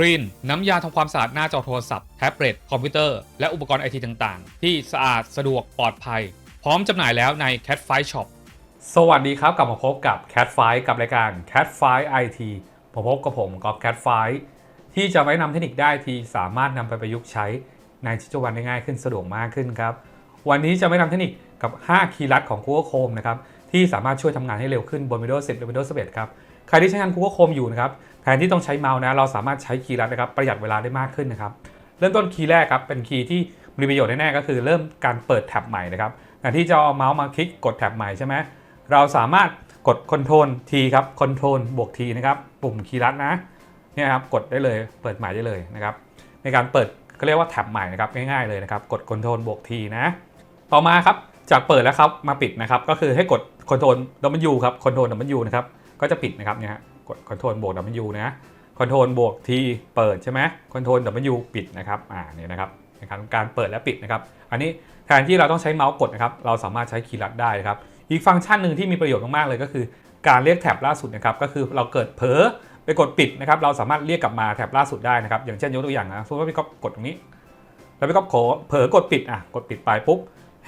ครีนน้ำยาทำความสะอาดหน้าจอโทรศัพท์แท็บเล็ตคอมพิวเตอร์ และอุปกรณ์ไอทีต่างๆ ที่สะอาดสะดวกปลอดภัย พร้อมจำหน่ายแล้วใน Cat f i Shop สวัสดีครับ กลับมาพบกับ Cat f i กับรายการ Cat f i IT ผมพบกับผมกอบ Cat f i ที่จะไว้นำเทคนิคได้ที่สามารถนำไปประยุกต์ใช้ในชีวิตประจำวันได้ง่ายขึ้นสะดวกมากขึ้นครับ วันนี้จะไม่นำเทคนิคกับ 5 คีย์ลัดของ Google Chrome นะครับ ที่สามารถช่วยทำงานให้เร็วขึ้นบน Windows 10และ Windows 11 ครับใครที่ใช้งาน Google Chrome อยู่นะครับแทนที่ต้องใช้เมาส์นะเราสามารถใช้คีย์ลัดนะครับประหยัดเวลาได้มากขึ้นนะครับเริ่มต้นคีย์แรกครับเป็นคีย์ที่มีประโยชน์แน่ๆก็คือเริ่มการเปิดแท็บใหม่นะครับแทนที่จะเอาเมาส์มาคลิกกดแท็บใหม่ใช่ไหมเราสามารถกด Ctrl T ครับ Ctrl บวก T นะครับปุ่มคีย์ลัดนะเนี่ยครับกดได้เลยเปิดใหม่ได้เลยนะครับในการเปิดก็เรียกว่าแท็บใหม่นะครับง่ายๆเลยนะครับกด Ctrl บวก T นะต่อมาครับ จากเปิดแล้วครับมาปิดนะครับ ก็คือให้กด Ctrl W ครับ Ctrl W นะครับ ก็จะปิดนะครับเนี่ยฮะกด Ctrl บวก W นะ Ctrl บวก T เปิดใช่ไหม Ctrl W ปิดนะครับอ่าเนี่ยนะครับในการการเปิดและปิดนะครับ อันนี้แทนที่เราต้องใช้เมาส์กดนะครับ เราสามารถใช้คีย์ลัดได้นะครับ อีกฟังก์ชันหนึ่งที่มีประโยชน์มากๆเลยก็คือ การเรียกแท็บล่าสุดนะครับ ก็คือเราเกิดเผลอไปกดปิดนะครับ เราสามารถเรียกกลับมาแท็บล่าสุดได้นะครับ อย่างเช่นยกตัวอย่างนะสมมติว่าพี่ก๊อฟกดตรงนี้ แล้วพี่ก๊อฟขอเผลอกดปิดอะ กดปิดไปปุ๊บ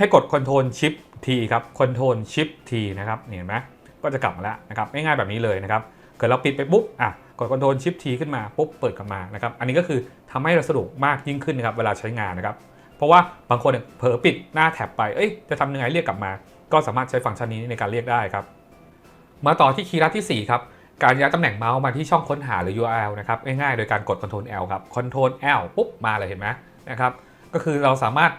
ให้กด Ctrl Shift T ครับ Ctrl Shift T นะครับเห็นไหมก็จะกลับมาแล้วนะครับง่ายๆแบบนี้เลยนะครับเกิดเราปิดไปปุ๊บอะกด Ctrl Shift T ขึ้นมาปุ๊บเปิดกลับมานะครับอันนี้ก็คือทำให้เราสะดวกมากยิ่งขึ้นนะครับเวลาใช้งานนะครับเพราะว่าบางคนเนี่ยเผลอปิดหน้าแท็บไปเอ้ยจะทำยังไงเรียกกลับมา ก็สามารถใช้ฟังก์ชันนี้ในการเรียกได้ครับ มาต่อที่คีย์ลัดที่ 4 ครับการย้ายตำแหน่งเมาส์มาที่ช่องค้นหาหรือ URL นะครับง่ายๆโดยการกด Ctrl L ครับ Ctrl L ปุ๊บมาเลยเห็นไหมนะครับก็คือเราสามารถ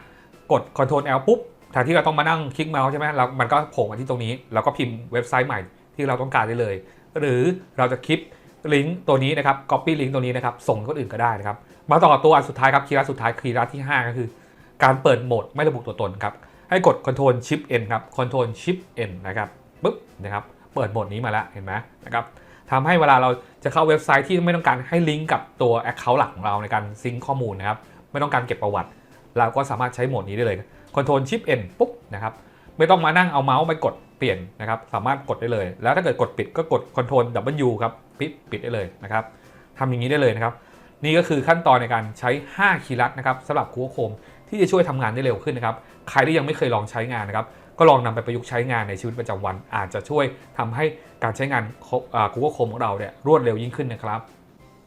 กด Ctrl L ปุ๊บแทนที่เราต้องมานั่งคลิกเมาส์ใช่ไหมเรามันก็โผล่มาที่ตรงนี้ แล้วก็พิมพ์เว็บไซต์ใหม่ที่เราต้องการได้เลย หรือเราจะคลิปลิงก์ตัวนี้นะครับ copy ลิงก์ตัวนี้นะครับ ส่งคนอื่นก็ได้นะครับ มาต่อตัวอันสุดท้ายครับคีย์ลัดสุดท้ายคีย์ลัดที่ 5 ก็คือ การเปิดโหมดไม่ระบุตัวตนครับ ให้กด Ctrl Shift N ครับ Ctrl Shift N นะครับปุ๊บนะครับ เปิดโหมดนี้มาแล้วเห็นไหมนะครับทำให้เวลาเราจะเข้าเว็บไซต์ที่ไม่ต้องการให้ลิงก์กับตัว Account หลักของเราในการซิงค์ข้อมูลนะครับ ไม่ต้องการเก็บประวัติ เราก็สามารถใช้โหมดนี้ได้เลย Ctrl Shift N ปุ๊บนะครับไม่ต้องมานั่งเอาเมาส์ไปกดเปลี่ยนนะครับสามารถกดได้เลย แล้วถ้าเกิดกดปิดก็กด Ctrl W ครับปิดปิดได้เลยนะครับทำอย่างนี้ได้เลยนะครับ นี่ก็คือขั้นตอนในการใช้ 5 คีย์ลัดนะครับสำหรับ Google Chrome ที่จะช่วยทำงานได้เร็วขึ้นนะครับใครที่ยังไม่เคยลองใช้งานนะครับก็ลองนำไปประยุกต์ใช้งานในชีวิตประจำวัน อาจจะช่วยทำให้การใช้งานอ่า Google Chrome ของเราเนี่ยรวดเร็วยิ่งขึ้นนะครับ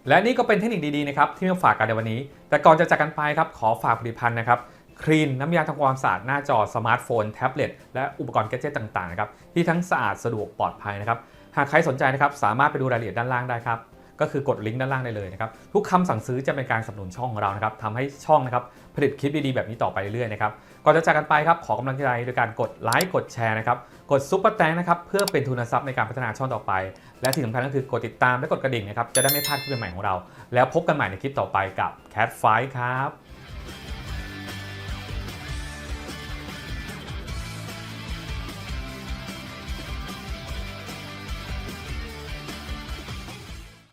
และนี่ก็เป็นเทคนิคดีๆนะครับที่มาฝากกันในวันนี้ แต่ก่อนจะจากกันไปครับขอฝากผลิตภัณฑ์นะครับครีนน้ำยาทำความสะอาดหน้าจอสมาร์ทโฟน แท็บเล็ตและอุปกรณ์แกจิตต่างๆนะครับที่ทั้งสะอาดสะดวกปลอดภัยนะครับหากใครสนใจนะครับสามารถไปดูรายละเอียดด้านล่างได้ครับ ก็คือกดลิงก์ด้านล่างได้เลยนะครับทุกคำสั่งซื้อจะเป็นการสนับสนุนช่องของเรานะครับทำให้ช่องนะครับผลิตคลิปดีๆแบบนี้ต่อไปเรื่อยๆนะครับก่อนจะจากกันไปครับขอกำลังใจโดยการกดไลค์กดแชร์นะครับกดซุปเปอร์แตงนะครับเพื่อเป็นทุนทรัพย์ในการพัฒนาช่องต่อไป และสิ่งสำคัญก็คือกดติดตามและกดกระดิ่งนะครับจะได้ไม่พลาดคลิปใหม่ของเรา แล้วพบกันใหม่ในคลิปต่อไปกับ Cat f i ครับ